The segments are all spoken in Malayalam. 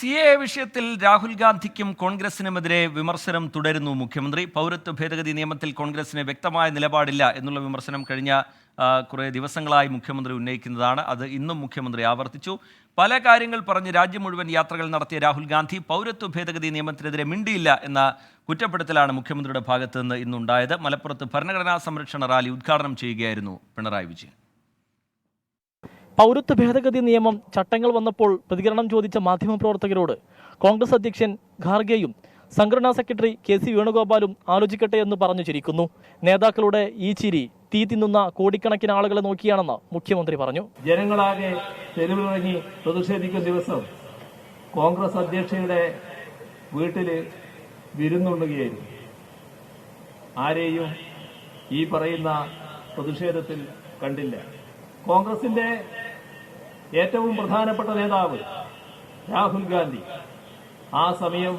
സി എ വിഷയത്തിൽ രാഹുൽ ഗാന്ധിക്കും കോൺഗ്രസിനുമെതിരെ വിമർശനം തുടരുന്നു മുഖ്യമന്ത്രി. പൗരത്വ ഭേദഗതി നിയമത്തിൽ കോൺഗ്രസിന് വ്യക്തമായ നിലപാടില്ല എന്നുള്ള വിമർശനം കഴിഞ്ഞ കുറേ ദിവസങ്ങളായി മുഖ്യമന്ത്രി ഉന്നയിക്കുന്നതാണ്. അത് ഇന്നും മുഖ്യമന്ത്രി ആവർത്തിച്ചു. പല കാര്യങ്ങൾ പറഞ്ഞ് രാജ്യം മുഴുവൻ യാത്രകൾ നടത്തിയ രാഹുൽ ഗാന്ധി പൗരത്വ ഭേദഗതി നിയമത്തിനെതിരെ മിണ്ടിയില്ല എന്ന കുറ്റപ്പെടുത്തലാണ് മുഖ്യമന്ത്രിയുടെ ഭാഗത്തുനിന്ന് ഇന്നുണ്ടായത്. മലപ്പുറത്ത് ഭരണഘടനാ സംരക്ഷണ റാലി ഉദ്ഘാടനം ചെയ്യുകയായിരുന്നു പിണറായി വിജയൻ. പൗരത്വ ഭേദഗതി നിയമം ചട്ടങ്ങൾ വന്നപ്പോൾ പ്രതികരണം ചോദിച്ച മാധ്യമപ്രവർത്തകരോട് കോൺഗ്രസ് അധ്യക്ഷൻ ഖാർഗെയും സംഘടനാ സെക്രട്ടറി കെ സി വേണുഗോപാലും ആലോചിക്കട്ടെ എന്ന് പറഞ്ഞു ചിരിക്കുന്നു. നേതാക്കളുടെ ഈ ചിരി തീ തിന്നുന്ന കോടിക്കണക്കിന് ആളുകളെ നോക്കിയാണെന്ന് മുഖ്യമന്ത്രി പറഞ്ഞു. ജനങ്ങളാകെ തെരുവിറങ്ങി പ്രതിഷേധിക്കുന്ന ദിവസം കോൺഗ്രസ് അധ്യക്ഷയുടെ വീട്ടിൽ വിരുന്നുണ്ണുകയായിരുന്നു. ആരെയും ഈ പറയുന്ന പ്രതിഷേധത്തിൽ കണ്ടില്ല. കോൺഗ്രസിന്റെ ഏറ്റവും പ്രധാനപ്പെട്ട നേതാവ് രാഹുൽ ഗാന്ധി. ആ സമയം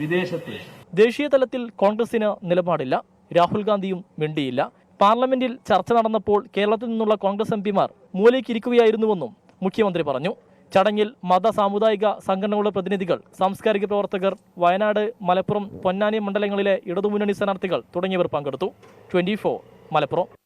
വിദേശത്ത്. ദേശീയ തലത്തിൽ കോൺഗ്രസിന് നിലപാടില്ല. രാഹുൽ ഗാന്ധിയും മിണ്ടിയില്ല. പാർലമെന്റിൽ ചർച്ച നടന്നപ്പോൾ കേരളത്തിൽ നിന്നുള്ള കോൺഗ്രസ് എം പിമാർ മൂലയ്ക്കിരിക്കുകയായിരുന്നുവെന്നും മുഖ്യമന്ത്രി പറഞ്ഞു. ചടങ്ങിൽ മത സാമുദായിക സംഘടനകളുടെ പ്രതിനിധികൾ സാംസ്കാരിക പ്രവർത്തകർ വയനാട് മലപ്പുറം പൊന്നാനി മണ്ഡലങ്ങളിലെ ഇടതുമുന്നണി സ്ഥാനാർത്ഥികൾ തുടങ്ങിയവർ പങ്കെടുത്തു. ട്വന്റി മലപ്പുറം.